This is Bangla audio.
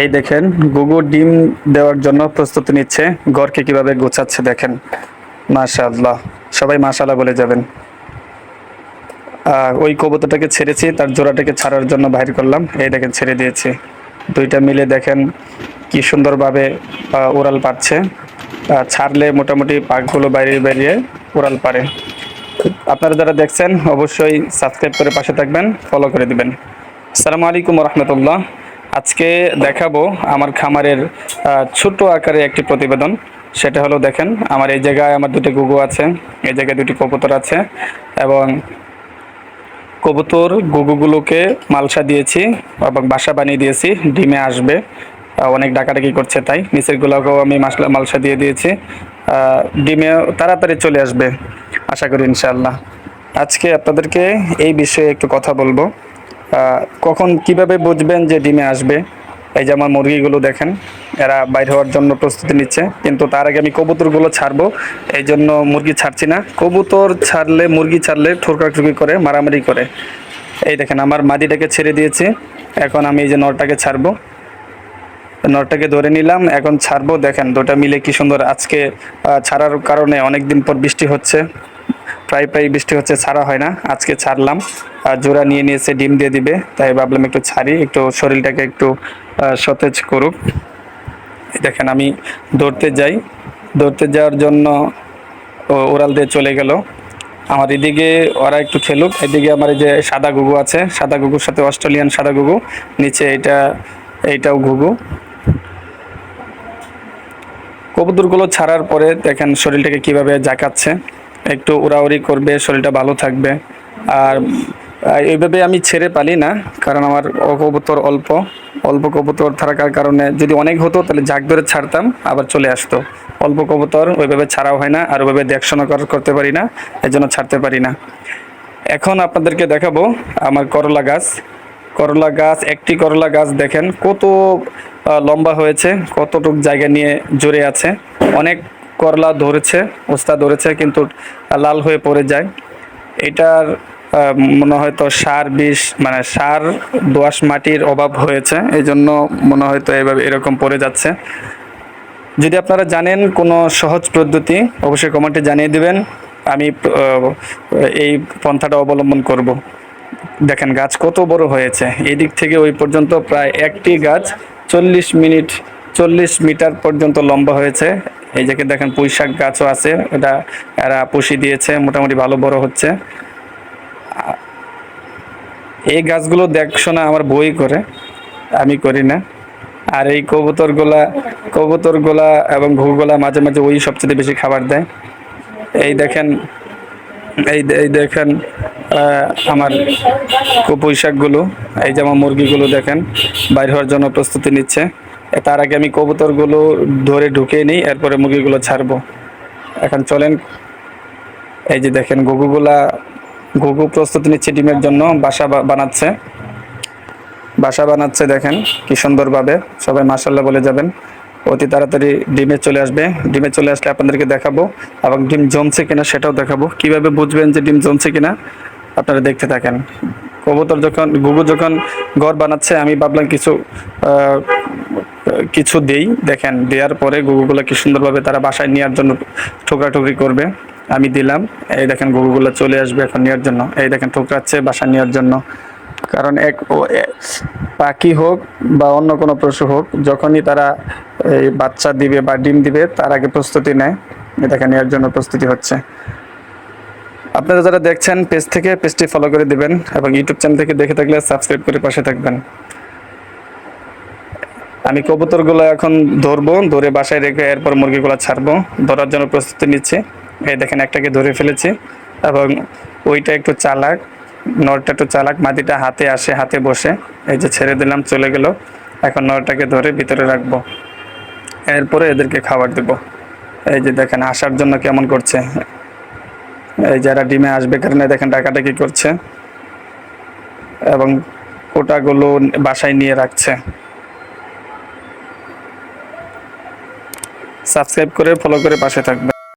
এই দেখেন, গুগু ডিম দেওয়ার জন্য প্রস্তুতি নিচ্ছে। ঘরকে কীভাবে গোছাচ্ছে দেখেন। মাশাআল্লাহ, সবাই মাশাআল্লাহ বলে যাবেন। ওই কবুতরটাকে ছেড়েছি, তার জোড়াটাকে ছাড়ার জন্য বাইর করলাম। এই দেখেন, ছেড়ে দিয়েছি। দুইটা মিলে দেখেন কি সুন্দরভাবে উড়াল পাচ্ছে ছাড়লে মোটামুটি পাকগুলো বাইরে বেরিয়ে উড়াল পারে আপনারা যারা দেখছেন, অবশ্যই সাবস্ক্রাইব করে পাশে থাকবেন, ফলো করে দিবেন। আসসালামু আলাইকুম রহমতুল্লাহ। আজকে দেখাবো আমার খামারের ছোট্ট আকারে একটি প্রতিবেদন। সেটা হলো দেখেন, আমার এই জায়গায় আমার দুটি গুগু আছে, এই জায়গায় দুটি কবুতর আছে এবং কবুতর গুগুগুলোকে মালসা দিয়েছি এবং বাসা বানিয়ে দিয়েছি, ডিমে আসবে। অনেক ডাকাডাকি করছে তাই নিচের গুলোকেও আমি মাসলা, মালসা দিয়ে দিয়েছি। ডিমে তাড়াতাড়ি চলে আসবে, আশা করি ইনশাল্লাহ আজকে আপনাদেরকে এই বিষয়ে একটু কথা বলব। কখন কীভাবে বুঝবেন যে ডিমে আসবে? এই যে আমার মুরগিগুলো দেখেন, এরা বাইর হওয়ার জন্য প্রস্তুতি নিচ্ছে, কিন্তু তার আগে আমি কবুতরগুলো ছাড়বো। এই জন্য মুরগি ছাড়ছি না। কবুতর ছাড়লে, মুরগি ছাড়লে ঠোরকাঠুকি করে, মারামারি করে। এই দেখেন, আমার মাদিটাকে ছেড়ে দিয়েছি। এখন আমি এই যে নরটাকে ছাড়বো। নরটাকে ধরে নিলাম, এখন ছাড়বো। দেখেন, দুটা মিলে কি সুন্দর। আজকে ছাড়ার কারণে অনেক দিন পর বৃষ্টি হচ্ছে। প্রায় প্রায় বৃষ্টি হচ্ছে, ছাড়া হয় না। আজকে ছাড়লাম। আর জোড়া নিয়ে নিয়েছে, ডিম দিয়ে দিবে। তাই ভাবলাম একটু ছাড়ি, একটু শরীরটাকে একটু সতেজ করুক। দেখেন, আমি দৌড়তে যাই। দৌড়তে যাওয়ার জন্য ওরাল দিয়ে চলে গেল। আমার এদিকে ওরা একটু খেলুক। এদিকে আমার এই যে সাদা গুগু আছে, সাদা গুগুর সাথে অস্ট্রেলিয়ান সাদা গুগু নিচে এটা এইটাও ঘুঘু। কবুতরগুলো ছাড়ার পরে দেখেন শরীরটাকে কীভাবে জাকাচ্ছে। একটু উড়াউড়ি করবে, শরীরটা ভালো থাকবে। আর এইভাবে আমি ছেড়ে পালি না, কারণ আমার কবুতর অল্প। অল্প কবুতর থাকার কারণে যদি অনেক হতো, তাহলে জাগ ধরে ছাড়তাম, আবার চলে আসতো। অল্প কবুতর ওইভাবে ছাড়াও হয় না, আর ওইভাবে দেখশোনা করতে পারি না এর জন্য ছাড়তে পারি না। এখন আপনাদেরকে দেখাবো আমার করলা গাছ। করলা গাছ, একটি করলা গাছ দেখেন, কত লম্বা হয়েছে, কতটুক জায়গা নিয়ে জুড়ে আছে। অনেক করলা ধরেছে ওস্তা ধরেছে, কিন্তু লাল হয়ে পড়ে যায়। এটার মনে হয় তো সার বিষ মানে সার দোআঁশ মাটির অভাব হয়েছে এই জন্য মনে হয় তো এভাবে এরকম পড়ে যাচ্ছে। যদি আপনারা জানেন কোনো সহজ পদ্ধতি, অবশ্যই কমেন্টে জানিয়ে দেবেন। আমি এই পন্থাটা অবলম্বন করব। দেখেন, গাছ কত বড় হয়েছে। এই দিক থেকে ওই পর্যন্ত প্রায় একটি গাছ চল্লিশ মিনিট, চল্লিশ মিটার পর্যন্ত লম্বা হয়েছে। এই যে দেখেন, পুঁই শাক গাছও আছে। এটা এরা পুষি দিয়েছে, মোটামুটি ভালো বড় হচ্ছে। এই গাছগুলো দেখশোনা আমার বই করে। আমি করি না। আর এই কবুতরগুলা কবুতরগুলা এবং ঘুগুলা মাঝে মাঝে ওই সবচেয়ে বেশি খাবার দেয়। এই দেখেন, এই এই দেখেন আমার পুঁই শাকগুলো, এই যে আমার মুরগিগুলো দেখেন, বাইর হওয়ার জন্য প্রস্তুতি নিচ্ছে। তার আগে আমি কবুতরগুলো ধরে ঢুকিয়ে নিই, এরপরে মুরগিগুলো ছাড়বো। এখন চলেন, এই যে দেখেন, ঘুঘুগুলা, ঘুঘু প্রস্তুতি নিচ্ছে ডিমের জন্য, বাসা বানাচ্ছে। বাসা বানাচ্ছে, দেখেন, কি সুন্দরভাবে। সবাই মাসাল্লাহ বলে যাবেন। অতি তাড়াতাড়ি ডিমে চলে আসবে। ডিমে চলে আসলে আপনাদেরকে দেখাবো, এবং ডিম জমছে কিনা সেটাও দেখাবো। কীভাবে বুঝবেন যে ডিম জমছে কিনা? আপনারা দেখতে থাকেন। কবুতর যখন গুগু যখন ঘর বানাচ্ছে, আমি ভাবলাম কিছু কিছু দেই। দেখেন, দেওয়ার পরে গুগুগুলো কি সুন্দরভাবে তারা বাসায় নেওয়ার জন্য ঠোকরাঠুকরি করবে। আমি দিলাম। এই দেখেন গুগুগুলো চলে আসবে এখন নেওয়ার জন্য। এই দেখেন, ঠোকরাচ্ছে বাসায় নেওয়ার জন্য। কারণ এক পাখি হোক বা অন্য কোনো পশু হোক, যখনই তারা এই বাচ্চা দিবে বা ডিম দিবে, তার আগে প্রস্তুতি নেয়। দেখেন নেওয়ার জন্য প্রস্তুতি হচ্ছে। আপনারা যারা দেখছেন, পেজ থেকে পেজটি ফলো করে দিবেন এবং ইউটিউব চ্যানেল থেকে দেখে থাকলে সাবস্ক্রাইব করে পাশে থাকবেন। আমি কবুতরগুলো এখন ধরবো, ধরে বাসায় রেখে এরপর মুরগিগুলো ছাড়বো। ধরার জন্য প্রস্তুতি নিচ্ছি। এই দেখেন একটাকে ধরে ফেলেছি এবং ওইটা একটু চালাক নরটা একটু চালাক, মাটিটা হাতে আসে, হাতে বসে। এই যে ছেড়ে দিলাম, চলে গেল। এখন নরটাকে ধরে ভিতরে রাখব। এরপরে এদেরকে খাবার দেব। এই যে দেখেন, আসার জন্য কেমন করছে। এই যারা ডিমে আসবে, কারণে দেখেন ডাকাডাকি করছে। এবং কোটাগুলো বাসায় নিয়ে রাখছে। সাবস্ক্রাইব করে ফলো করে পাশে থাকবে